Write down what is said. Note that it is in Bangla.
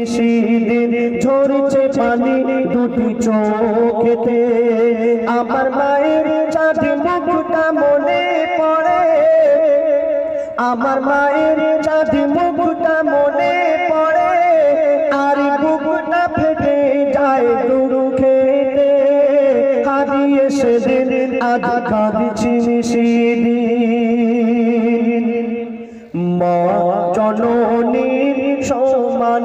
নিশিদিন ঝরছে পানি দুটি চোখেতে। আমার মায়ের চাঁদি মুখটা মনে পড়ে। আমার মায়ের চাঁদি মুখটা মনে পড়ে। আর বুকটা ফেটে যায় দুঃখেতে হারিয়ে সেদিন আজ কাঁদছি নিশিদিন মা জননীর সমান